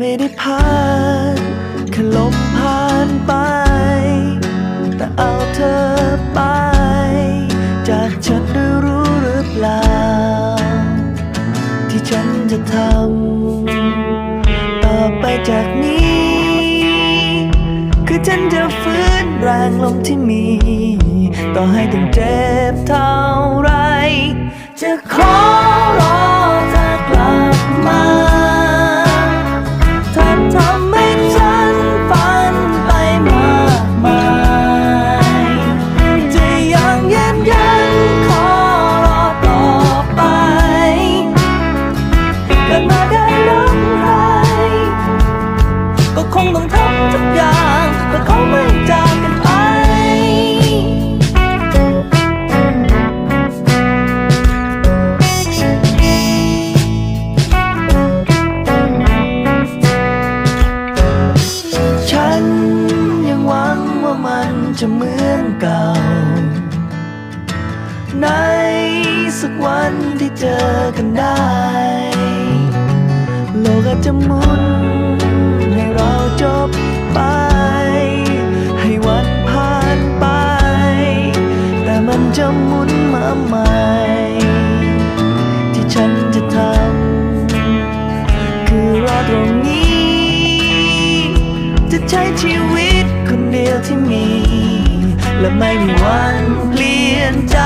ไม่ได้ผ่านแค่ลมผ่านไป แต่เอาเธอไป จากฉันได้รู้หรือเปล่า ที่ฉันจะทำต่อไปจากนี้ คือฉันจะฟื้นแรงลมที่มี ต่อให้ต้องเจ็บเท่าไรจะขอร้อเงต้องทำทุกอย่างเพื่อเขาไม่จากกันไป ฉันยังหวังว่ามันจะเหมือนเก่า ในสักวันที่เจอกันได้ โลกอาจจะหมุน จบไป ให้วันผ่านไป แต่มันจะหมุนมาใหม่ ที่ฉันจะทำคือรอตรงนี้ จะใช้ชีวิตคนเดียวที่มี และไม่มีวันเปลี่ยนใจ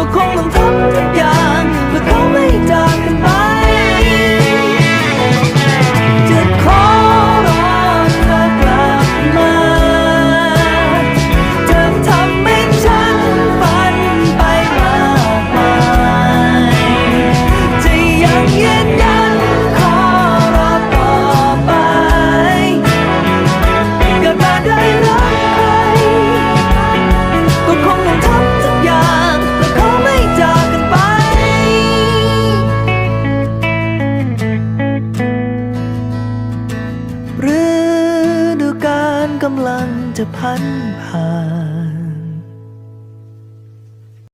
ก็คง กำลังจะพันผ่าน